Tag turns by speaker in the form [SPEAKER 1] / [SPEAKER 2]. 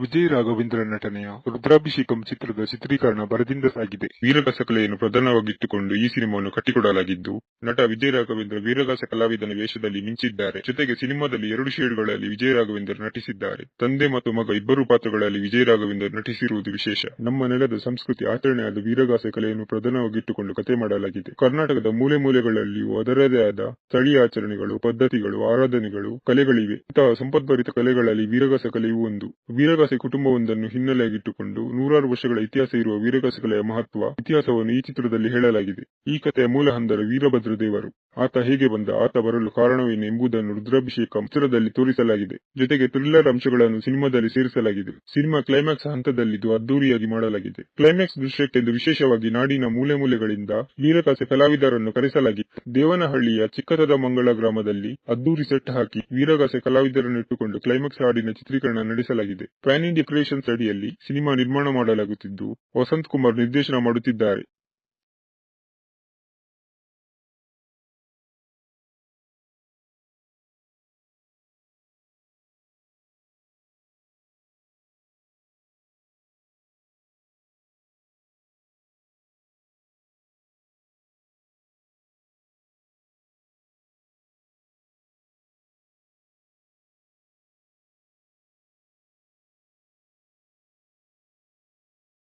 [SPEAKER 1] ವಿಜಯ್ ರಾಘವೇಂದ್ರ ನಟನೆಯ ರುದ್ರಾಭಿಷೇಕಂ ಚಿತ್ರದ ಚಿತ್ರೀಕರಣ ಭರದಿಂದ ಸಾಗಿದೆ. ವೀರಗಾಸ ಕಲೆಯನ್ನು ಪ್ರಧಾನವಾಗಿಟ್ಟುಕೊಂಡು ಈ ಸಿನಿಮಾವನ್ನು ಕಟ್ಟಿಕೊಡಲಾಗಿದ್ದು, ನಟ ವಿಜಯ್ ರಾಘವೇಂದ್ರ ವೀರಗಾಸ ಕಲಾವಿದನ ವೇಷದಲ್ಲಿ ಮಿಂಚಿದ್ದಾರೆ. ಜೊತೆಗೆ ಸಿನಿಮಾದಲ್ಲಿ ಎರಡು ಶೇಡ್ಗಳಲ್ಲಿ ವಿಜಯ ರಾಘವೇಂದ್ರ ನಟಿಸಿದ್ದಾರೆ. ತಂದೆ ಮತ್ತು ಮಗ ಇಬ್ಬರು ಪಾತ್ರಗಳಲ್ಲಿ ವಿಜಯ ರಾಘವೇಂದ್ರ ನಟಿಸಿರುವುದು ವಿಶೇಷ. ನಮ್ಮ ನೆಲದ ಸಂಸ್ಕೃತಿ ಆಚರಣೆಯಾದ ವೀರಗಾಸ ಕಲೆಯನ್ನು ಪ್ರಧಾನವಾಗಿಟ್ಟುಕೊಂಡು ಕತೆ ಮಾಡಲಾಗಿದೆ. ಕರ್ನಾಟಕದ ಮೂಲೆ ಮೂಲೆಗಳಲ್ಲಿಯೂ ಅದರದೇ ಆದ ಸ್ಥಳೀಯ ಆಚರಣೆಗಳು, ಪದ್ಧತಿಗಳು, ಆರಾಧನೆಗಳು, ಕಲೆಗಳಿವೆ. ಇಂತಹ ಸಂಪದ್ಭರಿತ ಕಲೆಗಳಲ್ಲಿ ವೀರಗಾಸ ಕಲೆಯೂ ಒಂದು. ವೀರಗಾಸೆ ಕುಟುಂಬವೊಂದನ್ನು ಹಿನ್ನೆಲೆಯಾಗಿಟ್ಟುಕೊಂಡು ನೂರಾರು ವರ್ಷಗಳ ಇತಿಹಾಸ ಇರುವ ವೀರಗಾಸೆ ಕಲೆಯ ಮಹತ್ವ ಇತಿಹಾಸವನ್ನು ಈ ಚಿತ್ರದಲ್ಲಿ ಹೇಳಲಾಗಿದೆ. ಈ ಕಥೆಯ ಮೂಲ ಹಂದರ ವೀರಭದ್ರ ದೇವರು ಆತ ಹೇಗೆ ಬಂದ. ಆತ ಬರಲು ಕಾರಣವೇನು ಎಂಬುದನ್ನು ರುದ್ರಾಭಿಷೇಕ ಚಿತ್ರದಲ್ಲಿ ತೋರಿಸಲಾಗಿದೆ. ಜೊತೆಗೆ ಥ್ರಿಲ್ಲರ್ ಅಂಶಗಳನ್ನು ಸಿನಿಮಾದಲ್ಲಿ ಸೇರಿಸಲಾಗಿದೆ. ಸಿನಿಮಾ ಕ್ಲೈಮ್ಯಾಕ್ಸ್ ಹಂತದಲ್ಲಿದ್ದು ಅದ್ದೂರಿಯಾಗಿ ಮಾಡಲಾಗಿದೆ. ಕ್ಲೈಮ್ಯಾಕ್ಸ್ ದೃಶ್ಯಕ್ಕೆಂದು ವಿಶೇಷವಾಗಿ ನಾಡಿನ ಮೂಲೆ ಮೂಲೆಗಳಿಂದ ವೀರಗಾಸೆ ಕಲಾವಿದರನ್ನು ಕರೆಸಲಾಗಿತ್ತು. ದೇವನಹಳ್ಳಿಯ ಚಿಕ್ಕತದ ಮಂಗಳ ಗ್ರಾಮದಲ್ಲಿ ಅದ್ದೂರಿ ಸೆಟ್ ಹಾಕಿ ವೀರಗಾಸೆ ಕಲಾವಿದರನ್ನು ಇಟ್ಟುಕೊಂಡು ಕ್ಲೈಮ್ಯಾಕ್ಸ್ ಹಾಡಿನ ಚಿತ್ರೀಕರಣ ನಡೆಸಲಾಗಿದೆ. ಪ್ಯಾನಿಂಗ್ ಇಂಡಿಯಾ ಕ್ರಿಯೇಷನ್ಸ್ ಅಡಿಯಲ್ಲಿ ಸಿನಿಮಾ ನಿರ್ಮಾಣ ಮಾಡಲಾಗುತ್ತಿದ್ದು, ವಸಂತ್ ಕುಮಾರ್ ನಿರ್ದೇಶನ ಮಾಡುತ್ತಿದ್ದಾರೆ.